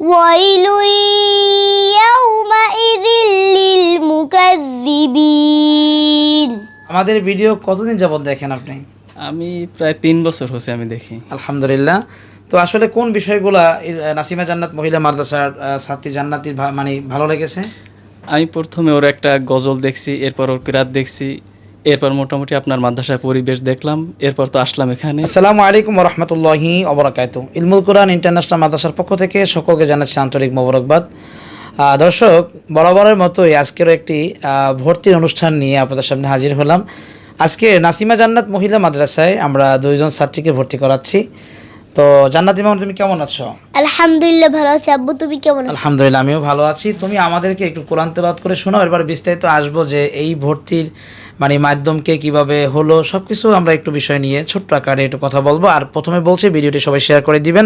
ويل يومئذ للمكذبين আমাদের ভিডিও কতদিন যাবত দেখেন আপনি আমি প্রায় তিন বছর হচ্ছে আমি দেখি আলহামদুলিল্লাহ তো আসলে কোন বিষয়গুলা এই, আহ, নাসিমা জান্নাত মহিলা মাদ্রাসার আহ, ছাত্রী জান্নাতির ভা- মানে ভালো লেগেছে আমি প্রথমে ওর একটা গজল দেখছি এরপর ওর কিরাত দেখছি এরপর মোটামুটি আপনার মাদ্রাসার পরিবেশ দেখলাম, এরপর তো আসলাম এখানে। আসসালামু আলাইকুম রহমতুল্লাহি অবরাকাত ইলমুল কোরআন ইন্টারন্যাশনাল মাদ্রাসার পক্ষ থেকে সকলকে জানাচ্ছি আন্তরিক মোবারকবাদ। দর্শক, বরাবরের মতোই আজকেরও একটি ভর্তির অনুষ্ঠান নিয়ে আপনাদের সামনে হাজির হলাম। আজকে নাসিমা জান্নাত মহিলা মাদ্রাসায় আমরা দুইজন ছাত্রীকে ভর্তি করাচ্ছি। তো জান্নাত ইমাম তুমি কেমন আছো? আলহামদুলিল্লাহ ভালো আছি। আব্বু তুমি কেমন আছো? আলহামদুলিল্লাহ আমিও ভালো আছি। তুমি আমাদেরকে একটু কোরআন তেলাওয়াত করে শোনাও এবার বিস্তারিত আসব যে এই ভর্তির মানে মাধ্যমকে কীভাবে হলো সব কিছু আমরা একটু বিষয় নিয়ে ছোট্ট আকারে একটু কথা বলব। আর প্রথমে বলছি ভিডিওটি সবাই শেয়ার করে দিবেন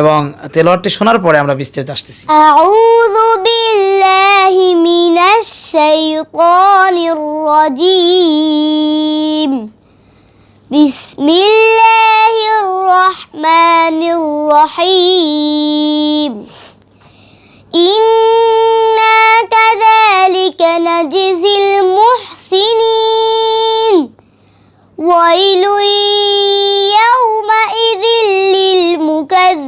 এবং তেলাওয়াতটি শোনার পরে আমরা বিস্তারিত আসতেছি। আউযু বিল্লাহি মিনাশ শাইতানির রাজিম। بسم الله الرحمن الرحيم. إنا كذلك نجزي المحسنين. ويل يومئذ للمكذبين.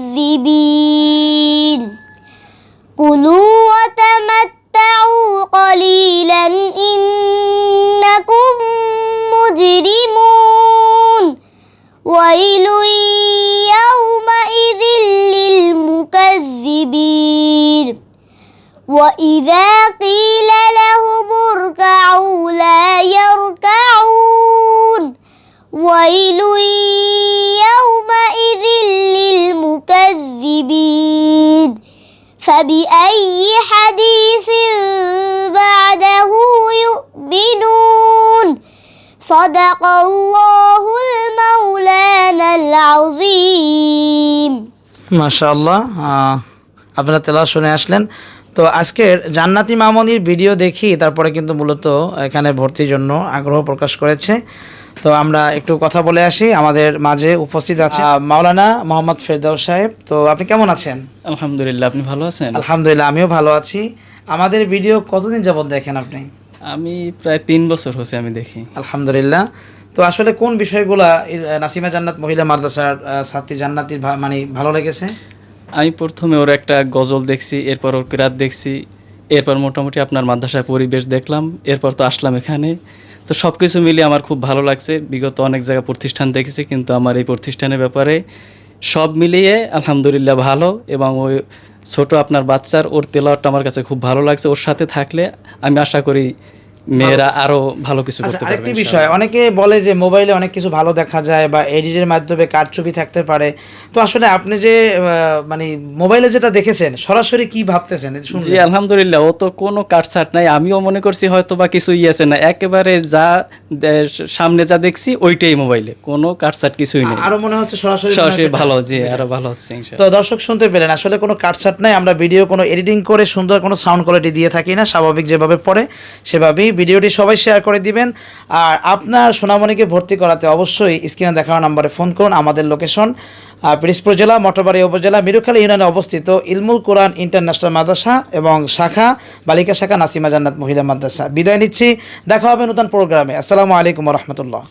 فبأي حديث بعده يؤمنون صدق الله المولانا العظيم মাশাআল্লাহ আহ, আপনারা তেলাওয়াত শুনে আসলেন তো আজকের জান্নাতি মামনির ভিডিও দেখি তারপরে কিন্তু মূলত এখানে ভর্তির জন্য আগ্রহ প্রকাশ করেছে তো আমরা একটু কথা বলে আসি। আমাদের মাঝে উপস্থিত আছে মাওলানা মোহাম্মদ ফেরদাউস সাহেব। তো আপনি কেমন আছেন? আলহামদুলিল্লাহ আপনি ভালো আছেন? আলহামদুলিল্লাহ আমিও ভালো আছি। আমাদের ভিডিও কতদিন যাবত দেখেন আপনি? আমি প্রায় তিন বছর হচ্ছে আমি দেখি। আলহামদুলিল্লাহ। তো আসলে কোন বিষয়গুলা নাসিমা জান্নাত মহিলা মাদ্রাসার ছাত্রী জান্নাতির মানে ভালো লেগেছে? আমি প্রথমে ওর একটা গজল দেখছি এরপর ওর কিরাত দেখছি এরপর মোটামুটি আপনার মাদ্রাসার পরিবেশ দেখলাম এরপর তো আসলাম এখানে। তো সব কিছু মিলিয়ে আমার খুব ভালো লাগছে। বিগত অনেক জায়গায় প্রতিষ্ঠান দেখেছি, কিন্তু আমার এই প্রতিষ্ঠানের ব্যাপারে সব মিলিয়ে আলহামদুলিল্লাহ ভালো এবং ওই ছোটো আপনার বাচ্চার ওর তেলাওয়ারটা আমার কাছে খুব ভালো লাগছে। ওর সাথে থাকলে আমি আশা করি মেয়েরা আরও ভালো কিছু আচ্ছা করতে পারবে আরেকটি বিষয় অনেকে বলে যে মোবাইলে অনেক কিছু ভালো দেখা যায় বা এডিটের মাধ্যমে থাকতে পারে। তো আসলে আপনি যে মানে মোবাইলে যেটা দেখেছেন সরাসরি কি ভাবতেছেন? জি আলহামদুলিল্লাহ ও তো কোনো কাটছাট নাই। আমিও মনে করছি হয়তো বা কিছু ইয়েছে না। একেবারে যা সামনে যা দেখছি ওইটাই মোবাইলে। কোনো কাটছাট কিছুই নেই। আরও মনে হচ্ছে সরাসরি সরাসরি ভালো জি আরও ভালো হচ্ছে তো দর্শক শুনতে পেলেন আসলে কোনো কাটসাট নাই। আমরা ভিডিও কোনো এডিটিং করে সুন্দর কোনো সাউন্ড কোয়ালিটি দিয়ে থাকি না। স্বাভাবিক যেভাবে পড়ে সেভাবেই ভিডিওটি সবাই শেয়ার করে দিবেন। আর আপনার সোনামণিকে ভর্তি করাতে অবশ্যই স্ক্রিনে দেখানো নাম্বারে ফোন করুন, আমাদের লোকেশন। পিরিসপুর জেলা মটরবাড়ি উপজেলা, মিরুখালী ইউনিয়নে অবস্থিত ইলমুল কোরআন ইন্টারন্যাশনাল মাদ্রাসা এবং শাখা, বালিকা শাখা নাসিমা জান্নাত মহিলা মাদ্রাসা। বিদায় নিচ্ছি, দেখা হবে নতুন প্রোগ্রামে। আসসালামু আলাইকুম রহমতুল্লাহ।